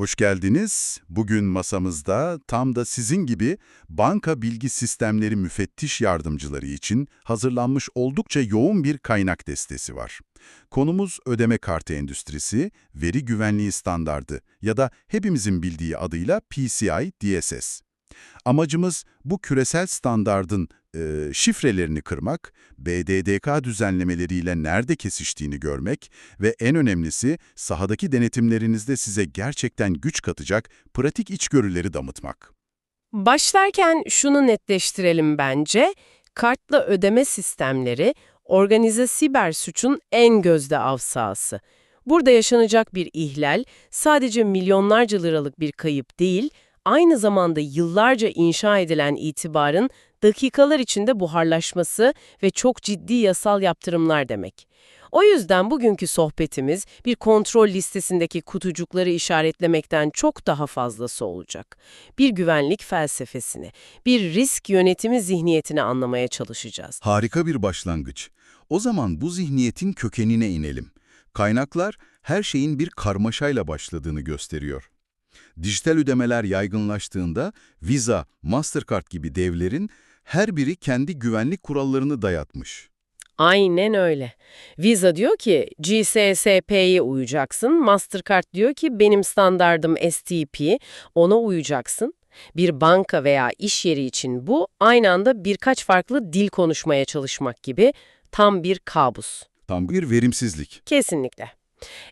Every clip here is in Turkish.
Hoş geldiniz. Bugün masamızda tam da sizin gibi banka bilgi sistemleri müfettiş yardımcıları için hazırlanmış oldukça yoğun bir kaynak destesi var. Konumuz ödeme kartı endüstrisi, veri güvenliği standardı ya da hepimizin bildiği adıyla PCI DSS. Amacımız bu küresel standardın e, şifrelerini kırmak, BDDK düzenlemeleriyle nerede kesiştiğini görmek ve en önemlisi sahadaki denetimlerinizde size gerçekten güç katacak pratik içgörüleri damıtmak. Başlarken şunu netleştirelim bence. Kartla ödeme sistemleri organize siber suçun en gözde avsası. Burada yaşanacak bir ihlal sadece milyonlarca liralık bir kayıp değil, aynı zamanda yıllarca inşa edilen itibarın dakikalar içinde buharlaşması ve çok ciddi yasal yaptırımlar demek. O yüzden bugünkü sohbetimiz bir kontrol listesindeki kutucukları işaretlemekten çok daha fazlası olacak. Bir güvenlik felsefesini, bir risk yönetimi zihniyetini anlamaya çalışacağız. Harika bir başlangıç. O zaman bu zihniyetin kökenine inelim. Kaynaklar her şeyin bir karmaşayla başladığını gösteriyor. Dijital ödemeler yaygınlaştığında Visa, Mastercard gibi devlerin her biri kendi güvenlik kurallarını dayatmış. Aynen öyle. Visa diyor ki GSSP'ye uyacaksın, Mastercard diyor ki benim standardım STP, ona uyacaksın. Bir banka veya iş yeri için bu aynı anda birkaç farklı dil konuşmaya çalışmak gibi tam bir kabus. Tam bir verimsizlik. Kesinlikle.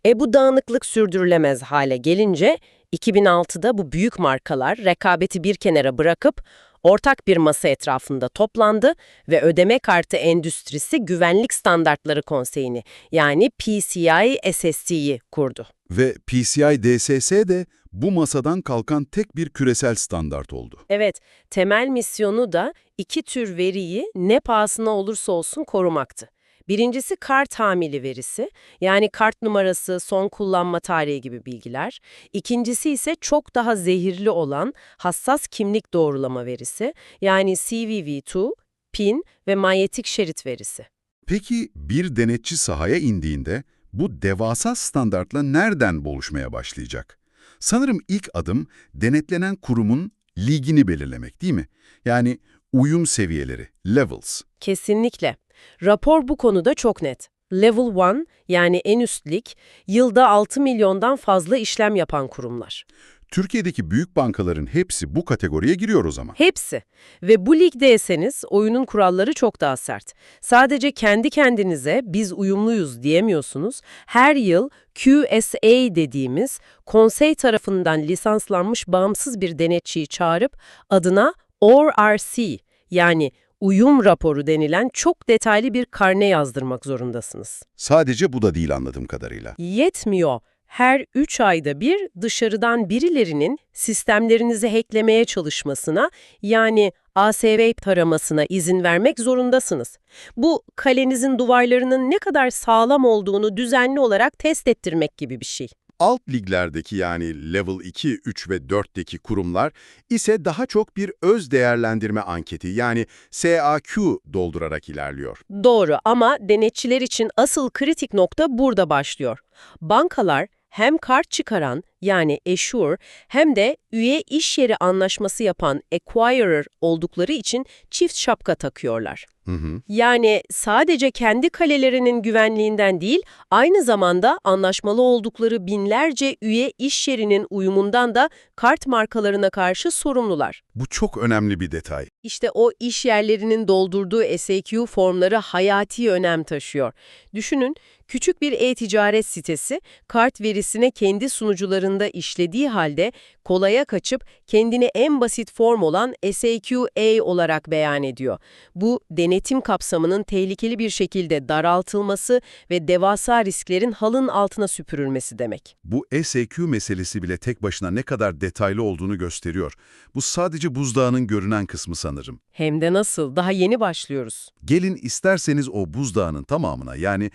E bu dağınıklık sürdürülemez hale gelince 2006'da bu büyük markalar rekabeti bir kenara bırakıp ortak bir masa etrafında toplandı ve ödeme kartı endüstrisi güvenlik standartları konseyini yani PCI SSC'yi kurdu. Ve PCI DSS de bu masadan kalkan tek bir küresel standart oldu. Evet, temel misyonu da iki tür veriyi ne pahasına olursa olsun korumaktı. Birincisi kart hamili verisi, yani kart numarası, son kullanma tarihi gibi bilgiler. İkincisi ise çok daha zehirli olan hassas kimlik doğrulama verisi, yani CVV2, PIN ve manyetik şerit verisi. Peki bir denetçi sahaya indiğinde bu devasa standartla nereden buluşmaya başlayacak? Sanırım ilk adım denetlenen kurumun ligini belirlemek değil mi? Yani uyum seviyeleri, levels. Kesinlikle. Rapor bu konuda çok net. Level 1 yani en üst lig, yılda 6 milyondan fazla işlem yapan kurumlar. Türkiye'deki büyük bankaların hepsi bu kategoriye giriyor o zaman. Hepsi. Ve bu ligdeyseniz oyunun kuralları çok daha sert. Sadece kendi kendinize biz uyumluyuz diyemiyorsunuz. Her yıl QSA dediğimiz konsey tarafından lisanslanmış bağımsız bir denetçiyi çağırıp adına ORC yani uyum raporu denilen çok detaylı bir karne yazdırmak zorundasınız. Sadece bu da değil anladığım kadarıyla. Yetmiyor. Her 3 ayda bir dışarıdan birilerinin sistemlerinizi hacklemeye çalışmasına yani ASV taramasına izin vermek zorundasınız. Bu kalenizin duvarlarının ne kadar sağlam olduğunu düzenli olarak test ettirmek gibi bir şey. Alt liglerdeki yani level 2, 3 ve 4'teki kurumlar ise daha çok bir öz değerlendirme anketi yani SAQ doldurarak ilerliyor. Doğru ama denetçiler için asıl kritik nokta burada başlıyor. Bankalar hem kart çıkaran yani issuer hem de üye iş yeri anlaşması yapan acquirer oldukları için çift şapka takıyorlar. Hı hı. Yani sadece kendi kalelerinin güvenliğinden değil, aynı zamanda anlaşmalı oldukları binlerce üye iş yerinin uyumundan da kart markalarına karşı sorumlular. Bu çok önemli bir detay. İşte o iş yerlerinin doldurduğu SAQ formları hayati önem taşıyor. Düşünün, küçük bir e-ticaret sitesi kart verisine kendi sunucularında işlediği halde kolaya kaçıp kendini en basit form olan SAQA olarak beyan ediyor. Bu denetim kapsamının tehlikeli bir şekilde daraltılması ve devasa risklerin halın altına süpürülmesi demek. Bu SAQ meselesi bile tek başına ne kadar detaylı olduğunu gösteriyor. Bu sadece buzdağının görünen kısmı sanırım. Hem de nasıl, daha yeni başlıyoruz. Gelin isterseniz o buzdağının tamamına yani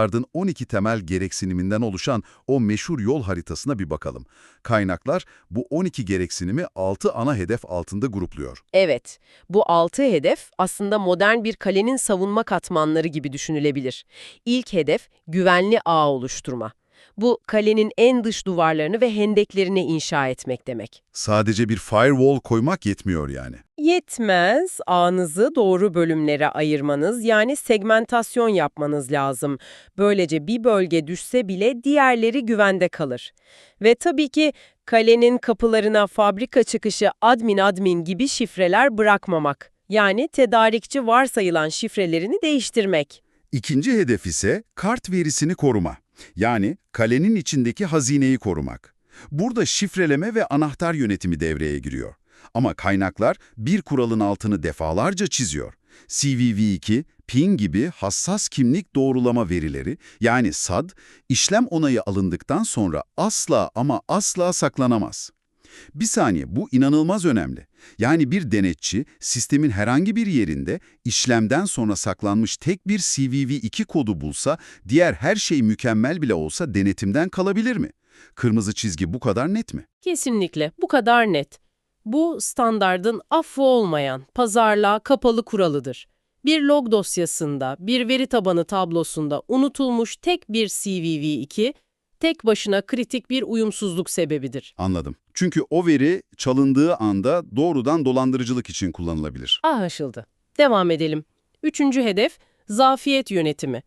standardın 12 temel gereksiniminden oluşan o meşhur yol haritasına bir bakalım. Kaynaklar bu 12 gereksinimi 6 ana hedef altında grupluyor. Evet, bu altı hedef aslında modern bir kalenin savunma katmanları gibi düşünülebilir. İlk hedef güvenli ağ oluşturma. Bu kalenin en dış duvarlarını ve hendeklerini inşa etmek demek. Sadece bir firewall koymak yetmiyor yani. Yetmez, ağınızı doğru bölümlere ayırmanız yani segmentasyon yapmanız lazım. Böylece bir bölge düşse bile diğerleri güvende kalır. Ve tabii ki kalenin kapılarına fabrika çıkışı admin admin gibi şifreler bırakmamak. Yani tedarikçi varsayılan şifrelerini değiştirmek. İkinci hedef ise kart verisini koruma. Yani kalenin içindeki hazineyi korumak. Burada şifreleme ve anahtar yönetimi devreye giriyor. Ama kaynaklar bir kuralın altını defalarca çiziyor. CVV2, PIN gibi hassas kimlik doğrulama verileri yani SAD, işlem onayı alındıktan sonra asla ama asla saklanamaz. Bir saniye, bu inanılmaz önemli. Yani bir denetçi, sistemin herhangi bir yerinde işlemden sonra saklanmış tek bir CVV2 kodu bulsa, diğer her şey mükemmel bile olsa denetimden kalabilir mi? Kırmızı çizgi bu kadar net mi? Kesinlikle bu kadar net. Bu standardın affı olmayan, pazarlığa kapalı kuralıdır. Bir log dosyasında, bir veri tabanı tablosunda unutulmuş tek bir CVV2, tek başına kritik bir uyumsuzluk sebebidir. Anladım. Çünkü o veri çalındığı anda doğrudan dolandırıcılık için kullanılabilir. Anlaşıldı. Devam edelim. Üçüncü hedef, zafiyet yönetimi.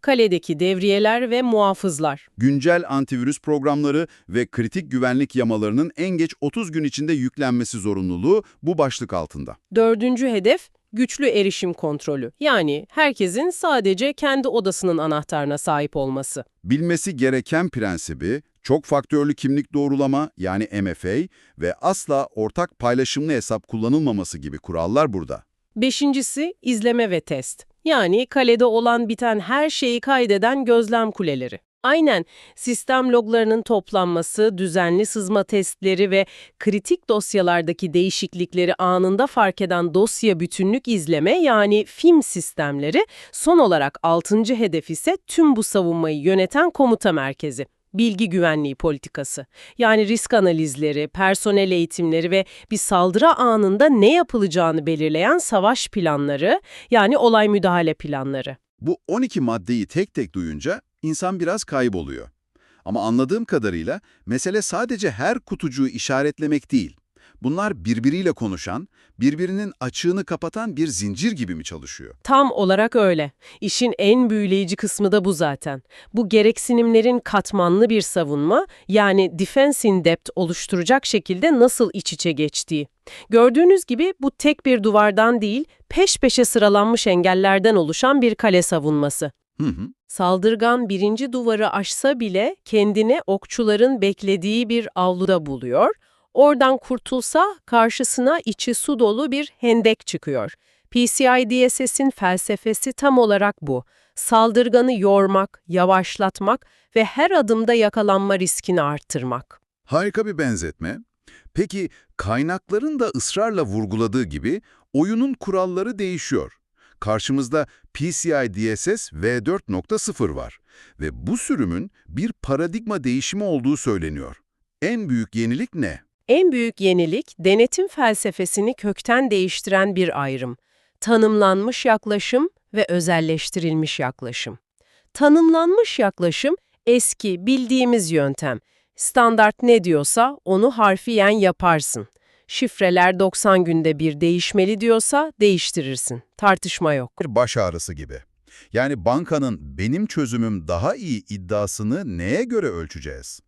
Kaledeki devriyeler ve muhafızlar. Güncel antivirüs programları ve kritik güvenlik yamalarının en geç 30 gün içinde yüklenmesi zorunluluğu bu başlık altında. Dördüncü hedef, güçlü erişim kontrolü. Yani herkesin sadece kendi odasının anahtarına sahip olması. Bilmesi gereken prensibi, çok faktörlü kimlik doğrulama yani MFA ve asla ortak paylaşımlı hesap kullanılmaması gibi kurallar burada. Beşincisi, izleme ve test. Yani kalede olan biten her şeyi kaydeden gözlem kuleleri. Aynen, sistem loglarının toplanması, düzenli sızma testleri ve kritik dosyalardaki değişiklikleri anında fark eden dosya bütünlük izleme yani FIM sistemleri, son olarak altıncı hedef ise tüm bu savunmayı yöneten komuta merkezi. Bilgi güvenliği politikası. Yani risk analizleri, personel eğitimleri ve bir saldırı anında ne yapılacağını belirleyen savaş planları, yani olay müdahale planları. Bu 12 maddeyi tek tek duyunca insan biraz kayboluyor. Ama anladığım kadarıyla mesele sadece her kutucuğu işaretlemek değil. Bunlar birbiriyle konuşan, birbirinin açığını kapatan bir zincir gibi mi çalışıyor? Tam olarak öyle. İşin en büyüleyici kısmı da bu zaten. Bu gereksinimlerin katmanlı bir savunma, yani defense in depth oluşturacak şekilde nasıl iç içe geçtiği. Gördüğünüz gibi bu tek bir duvardan değil, peş peşe sıralanmış engellerden oluşan bir kale savunması. Hı hı. Saldırgan birinci duvarı aşsa bile kendini okçuların beklediği bir avluda buluyor. Oradan kurtulsa karşısına içi su dolu bir hendek çıkıyor. PCI DSS'in felsefesi tam olarak bu. Saldırganı yormak, yavaşlatmak ve her adımda yakalanma riskini arttırmak. Harika bir benzetme. Peki kaynakların da ısrarla vurguladığı gibi oyunun kuralları değişiyor. Karşımızda PCI DSS v4.0 var ve bu sürümün bir paradigma değişimi olduğu söyleniyor. En büyük yenilik ne? En büyük yenilik, denetim felsefesini kökten değiştiren bir ayrım. Tanımlanmış yaklaşım ve özelleştirilmiş yaklaşım. Tanımlanmış yaklaşım, eski, bildiğimiz yöntem. Standart ne diyorsa onu harfiyen yaparsın. Şifreler 90 günde bir değişmeli diyorsa değiştirirsin. Tartışma yok. Bir baş ağrısı gibi. Yani bankanın benim çözümüm daha iyi iddiasını neye göre ölçeceğiz?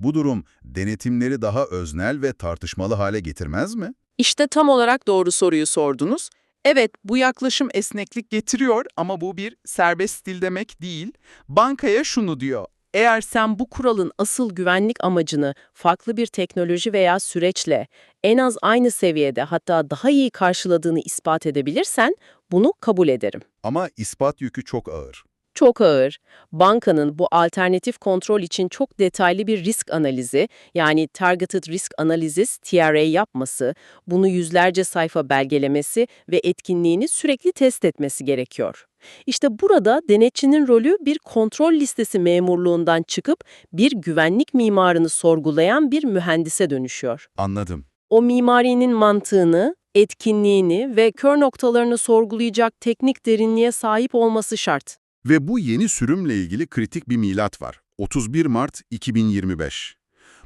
Bu durum denetimleri daha öznel ve tartışmalı hale getirmez mi? İşte tam olarak doğru soruyu sordunuz. Evet, bu yaklaşım esneklik getiriyor ama bu bir serbest dil demek değil. Bankaya şunu diyor. Eğer sen bu kuralın asıl güvenlik amacını farklı bir teknoloji veya süreçle en az aynı seviyede hatta daha iyi karşıladığını ispat edebilirsen bunu kabul ederim. Ama ispat yükü çok ağır. Çok ağır. Bankanın bu alternatif kontrol için çok detaylı bir risk analizi, yani Targeted Risk Analysis, TRA yapması, bunu yüzlerce sayfa belgelemesi ve etkinliğini sürekli test etmesi gerekiyor. İşte burada denetçinin rolü bir kontrol listesi memurluğundan çıkıp bir güvenlik mimarını sorgulayan bir mühendise dönüşüyor. Anladım. O mimarinin mantığını, etkinliğini ve kör noktalarını sorgulayacak teknik derinliğe sahip olması şart. Ve bu yeni sürümle ilgili kritik bir milat var. 31 Mart 2025.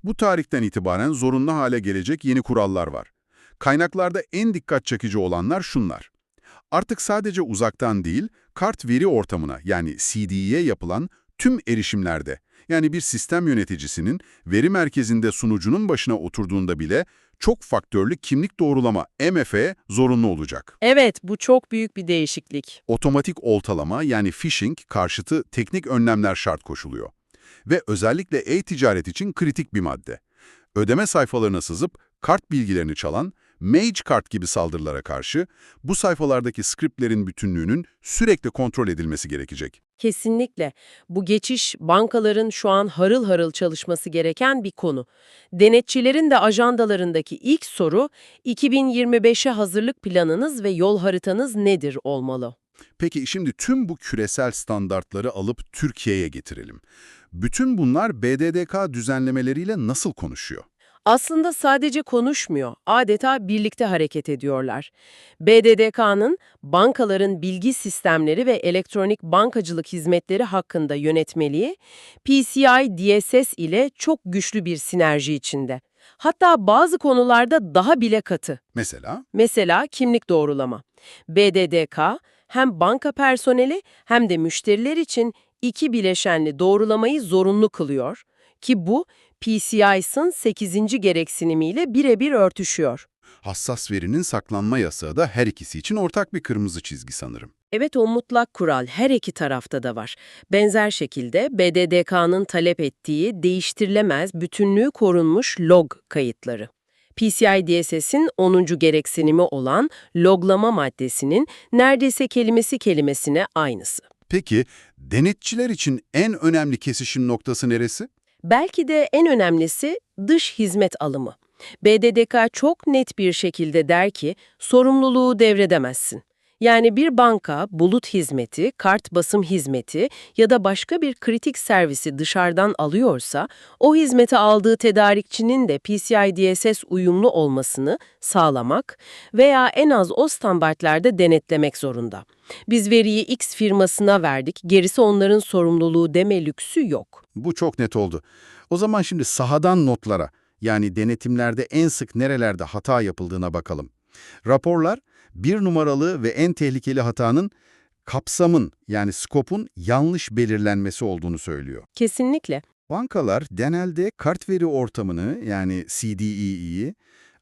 Bu tarihten itibaren zorunlu hale gelecek yeni kurallar var. Kaynaklarda en dikkat çekici olanlar şunlar. Artık sadece uzaktan değil, kart veri ortamına yani CD'ye yapılan tüm erişimlerde, yani bir sistem yöneticisinin veri merkezinde sunucunun başına oturduğunda bile çok faktörlü kimlik doğrulama MFE zorunlu olacak. Evet, bu çok büyük bir değişiklik. Otomatik oltalama yani phishing karşıtı teknik önlemler şart koşuluyor. Ve özellikle e-ticaret için kritik bir madde. Ödeme sayfalarına sızıp kart bilgilerini çalan Mage Kart gibi saldırılara karşı bu sayfalardaki skriptlerin bütünlüğünün sürekli kontrol edilmesi gerekecek. Kesinlikle. Bu geçiş bankaların şu an harıl harıl çalışması gereken bir konu. Denetçilerin de ajandalarındaki ilk soru 2025'e hazırlık planınız ve yol haritanız nedir olmalı? Peki şimdi tüm bu küresel standartları alıp Türkiye'ye getirelim. Bütün bunlar BDDK düzenlemeleriyle nasıl konuşuyor? Aslında sadece konuşmuyor, adeta birlikte hareket ediyorlar. BDDK'nın bankaların bilgi sistemleri ve elektronik bankacılık hizmetleri hakkında yönetmeliği, PCI DSS ile çok güçlü bir sinerji içinde. Hatta bazı konularda daha bile katı. Mesela Mesela kimlik doğrulama. BDDK hem banka personeli hem de müşteriler için iki bileşenli doğrulamayı zorunlu kılıyor ki bu PCI's'ın 8. gereksinimiyle birebir örtüşüyor. hassas verinin saklanma yasağı da her ikisi için ortak bir kırmızı çizgi sanırım. Evet o mutlak kural her iki tarafta da var. Benzer şekilde BDDK'nın talep ettiği değiştirilemez bütünlüğü korunmuş log kayıtları. PCI DSS'in 10. gereksinimi olan loglama maddesinin neredeyse kelimesi kelimesine aynısı. Peki denetçiler için en önemli kesişim noktası neresi? Belki de en önemlisi dış hizmet alımı. BDDK çok net bir şekilde der ki sorumluluğu devredemezsin. Yani bir banka bulut hizmeti, kart basım hizmeti ya da başka bir kritik servisi dışarıdan alıyorsa o hizmeti aldığı tedarikçinin de PCI DSS uyumlu olmasını sağlamak veya en az o standartlarda denetlemek zorunda. Biz veriyi X firmasına verdik, gerisi onların sorumluluğu deme lüksü yok. Bu çok net oldu. O zaman şimdi sahadan notlara, yani denetimlerde en sık nerelerde hata yapıldığına bakalım. Raporlar, bir numaralı ve en tehlikeli hatanın kapsamın yani skopun yanlış belirlenmesi olduğunu söylüyor. Kesinlikle. Bankalar genelde kart veri ortamını yani CDE'yi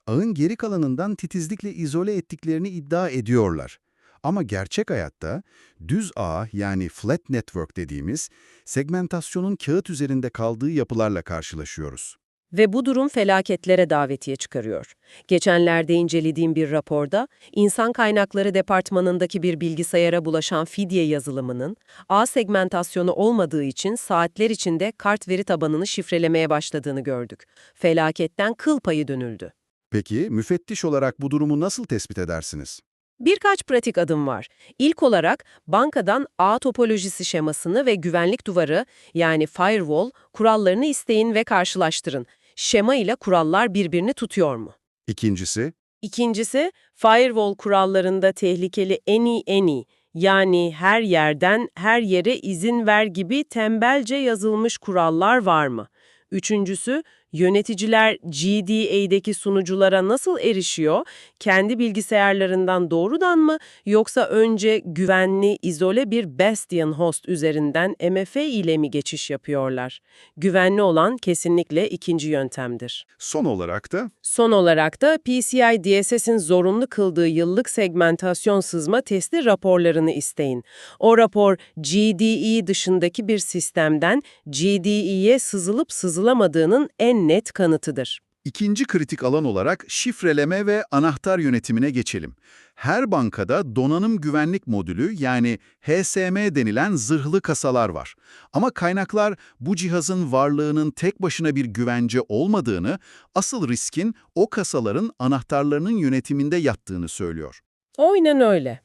ağın geri kalanından titizlikle izole ettiklerini iddia ediyorlar. Ama gerçek hayatta düz ağ yani flat network dediğimiz segmentasyonun kağıt üzerinde kaldığı yapılarla karşılaşıyoruz. Ve bu durum felaketlere davetiye çıkarıyor. Geçenlerde incelediğim bir raporda, İnsan Kaynakları Departmanı'ndaki bir bilgisayara bulaşan fidye yazılımının, ağ segmentasyonu olmadığı için saatler içinde kart veri tabanını şifrelemeye başladığını gördük. Felaketten kıl payı dönüldü. Peki müfettiş olarak bu durumu nasıl tespit edersiniz? Birkaç pratik adım var. İlk olarak bankadan ağ topolojisi şemasını ve güvenlik duvarı yani firewall kurallarını isteyin ve karşılaştırın. Şema ile kurallar birbirini tutuyor mu? İkincisi, İkincisi, firewall kurallarında tehlikeli any any yani her yerden her yere izin ver gibi tembelce yazılmış kurallar var mı? Üçüncüsü, yöneticiler GDA'deki sunuculara nasıl erişiyor? Kendi bilgisayarlarından doğrudan mı yoksa önce güvenli, izole bir Bastion host üzerinden MFA ile mi geçiş yapıyorlar? Güvenli olan kesinlikle ikinci yöntemdir. son olarak da Son olarak da PCI DSS'in zorunlu kıldığı yıllık segmentasyon sızma testi raporlarını isteyin. O rapor GDE dışındaki bir sistemden GDE'ye sızılıp sızılamadığının en net kanıtıdır. İkinci kritik alan olarak şifreleme ve anahtar yönetimine geçelim. Her bankada donanım güvenlik modülü yani HSM denilen zırhlı kasalar var. Ama kaynaklar bu cihazın varlığının tek başına bir güvence olmadığını, asıl riskin o kasaların anahtarlarının yönetiminde yattığını söylüyor. Aynen öyle.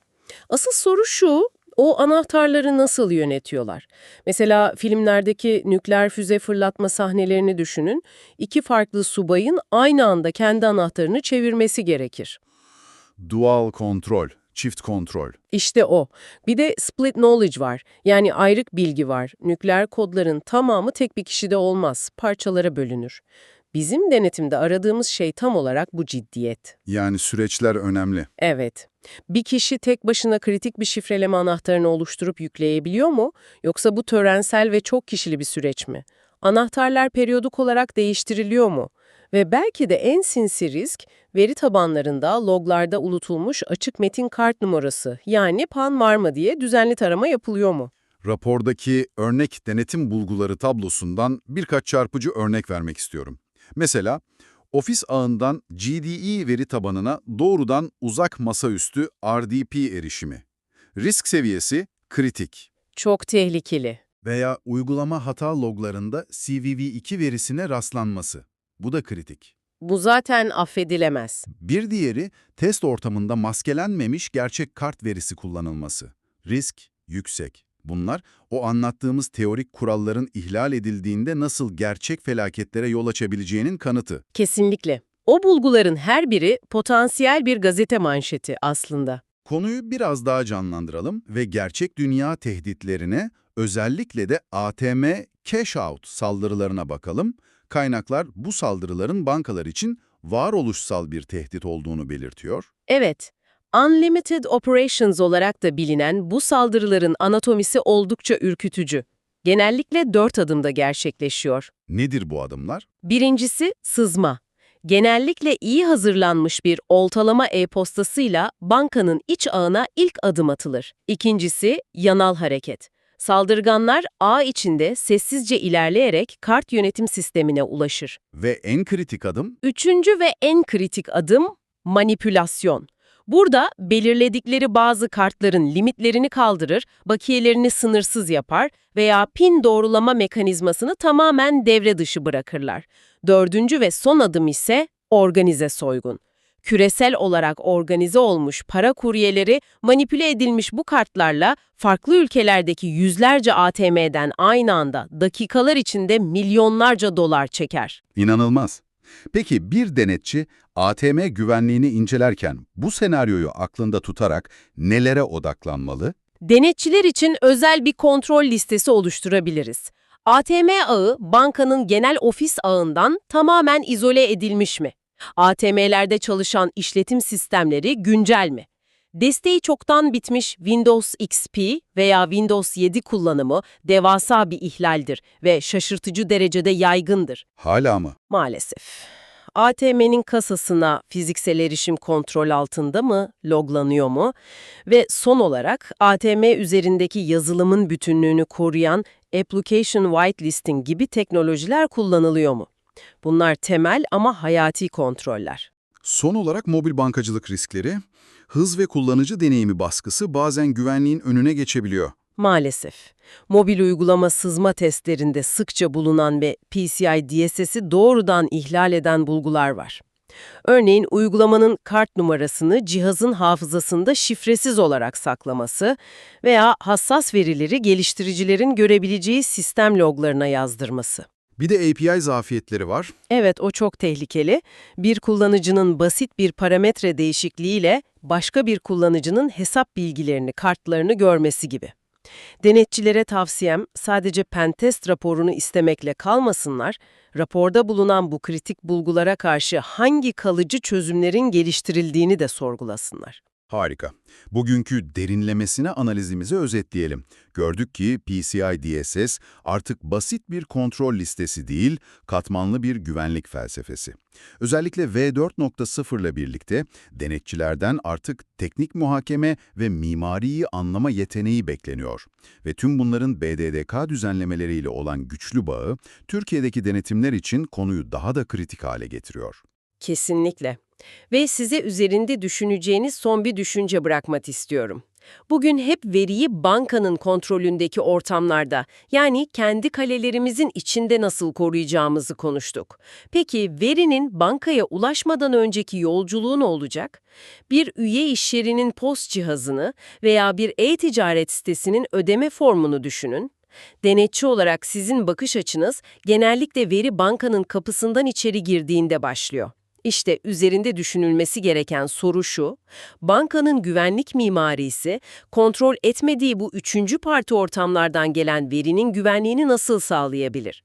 Asıl soru şu, o anahtarları nasıl yönetiyorlar? Mesela filmlerdeki nükleer füze fırlatma sahnelerini düşünün. İki farklı subayın aynı anda kendi anahtarını çevirmesi gerekir. Dual kontrol, çift kontrol. İşte o. Bir de split knowledge var. Yani ayrık bilgi var. Nükleer kodların tamamı tek bir kişide olmaz. Parçalara bölünür. Bizim denetimde aradığımız şey tam olarak bu ciddiyet. Yani süreçler önemli. Evet. Bir kişi tek başına kritik bir şifreleme anahtarını oluşturup yükleyebiliyor mu? Yoksa bu törensel ve çok kişili bir süreç mi? Anahtarlar periyodik olarak değiştiriliyor mu? Ve belki de en sinsi risk, veri tabanlarında loglarda unutulmuş açık metin kart numarası yani PAN var mı diye düzenli tarama yapılıyor mu? Rapordaki örnek denetim bulguları tablosundan birkaç çarpıcı örnek vermek istiyorum. Mesela, ofis ağından GDE veri tabanına doğrudan uzak masaüstü RDP erişimi. Risk seviyesi kritik. Çok tehlikeli. Veya uygulama hata loglarında CVV2 verisine rastlanması. Bu da kritik. Bu zaten affedilemez. Bir diğeri, test ortamında maskelenmemiş gerçek kart verisi kullanılması. Risk yüksek. Bunlar, o anlattığımız teorik kuralların ihlal edildiğinde nasıl gerçek felaketlere yol açabileceğinin kanıtı. Kesinlikle. O bulguların her biri potansiyel bir gazete manşeti aslında. Konuyu biraz daha canlandıralım ve gerçek dünya tehditlerine, özellikle de ATM cash out saldırılarına bakalım. Kaynaklar bu saldırıların bankalar için varoluşsal bir tehdit olduğunu belirtiyor. Evet, Unlimited Operations olarak da bilinen bu saldırıların anatomisi oldukça ürkütücü. Genellikle dört adımda gerçekleşiyor. Nedir bu adımlar? Birincisi sızma. Genellikle iyi hazırlanmış bir oltalama e-postasıyla bankanın iç ağına ilk adım atılır. İkincisi yanal hareket. Saldırganlar ağ içinde sessizce ilerleyerek kart yönetim sistemine ulaşır. Ve en kritik adım Üçüncü ve en kritik adım manipülasyon. Burada belirledikleri bazı kartların limitlerini kaldırır, bakiyelerini sınırsız yapar veya pin doğrulama mekanizmasını tamamen devre dışı bırakırlar. Dördüncü ve son adım ise organize soygun. Küresel olarak organize olmuş para kuryeleri manipüle edilmiş bu kartlarla farklı ülkelerdeki yüzlerce ATM'den aynı anda dakikalar içinde milyonlarca dolar çeker. İnanılmaz. Peki bir denetçi ATM güvenliğini incelerken bu senaryoyu aklında tutarak nelere odaklanmalı? Denetçiler için özel bir kontrol listesi oluşturabiliriz. ATM ağı bankanın genel ofis ağından tamamen izole edilmiş mi? ATM'lerde çalışan işletim sistemleri güncel mi? Desteği çoktan bitmiş Windows XP veya Windows 7 kullanımı devasa bir ihlaldir ve şaşırtıcı derecede yaygındır. Hala mı? Maalesef. ATM'nin kasasına fiziksel erişim kontrol altında mı, loglanıyor mu? Ve son olarak ATM üzerindeki yazılımın bütünlüğünü koruyan Application Whitelisting gibi teknolojiler kullanılıyor mu? Bunlar temel ama hayati kontroller. Son olarak mobil bankacılık riskleri, hız ve kullanıcı deneyimi baskısı bazen güvenliğin önüne geçebiliyor. Maalesef. Mobil uygulama sızma testlerinde sıkça bulunan ve PCI DSS'i doğrudan ihlal eden bulgular var. Örneğin uygulamanın kart numarasını cihazın hafızasında şifresiz olarak saklaması veya hassas verileri geliştiricilerin görebileceği sistem loglarına yazdırması. Bir de API zafiyetleri var. Evet, o çok tehlikeli. Bir kullanıcının basit bir parametre değişikliğiyle başka bir kullanıcının hesap bilgilerini, kartlarını görmesi gibi. Denetçilere tavsiyem sadece pentest raporunu istemekle kalmasınlar, raporda bulunan bu kritik bulgulara karşı hangi kalıcı çözümlerin geliştirildiğini de sorgulasınlar. Harika. Bugünkü derinlemesine analizimizi özetleyelim. Gördük ki PCI DSS artık basit bir kontrol listesi değil, katmanlı bir güvenlik felsefesi. Özellikle V4.0 ile birlikte denetçilerden artık teknik muhakeme ve mimariyi anlama yeteneği bekleniyor. Ve tüm bunların BDDK düzenlemeleriyle olan güçlü bağı, Türkiye'deki denetimler için konuyu daha da kritik hale getiriyor. Kesinlikle. Ve size üzerinde düşüneceğiniz son bir düşünce bırakmak istiyorum. Bugün hep veriyi bankanın kontrolündeki ortamlarda, yani kendi kalelerimizin içinde nasıl koruyacağımızı konuştuk. Peki verinin bankaya ulaşmadan önceki yolculuğu ne olacak? Bir üye iş yerinin post cihazını veya bir e-ticaret sitesinin ödeme formunu düşünün. Denetçi olarak sizin bakış açınız genellikle veri bankanın kapısından içeri girdiğinde başlıyor. İşte üzerinde düşünülmesi gereken soru şu, bankanın güvenlik mimarisi, kontrol etmediği bu üçüncü parti ortamlardan gelen verinin güvenliğini nasıl sağlayabilir?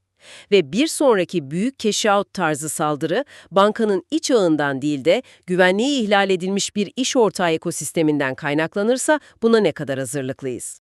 Ve bir sonraki büyük cash-out tarzı saldırı, bankanın iç ağından değil de güvenliği ihlal edilmiş bir iş ortağı ekosisteminden kaynaklanırsa buna ne kadar hazırlıklıyız?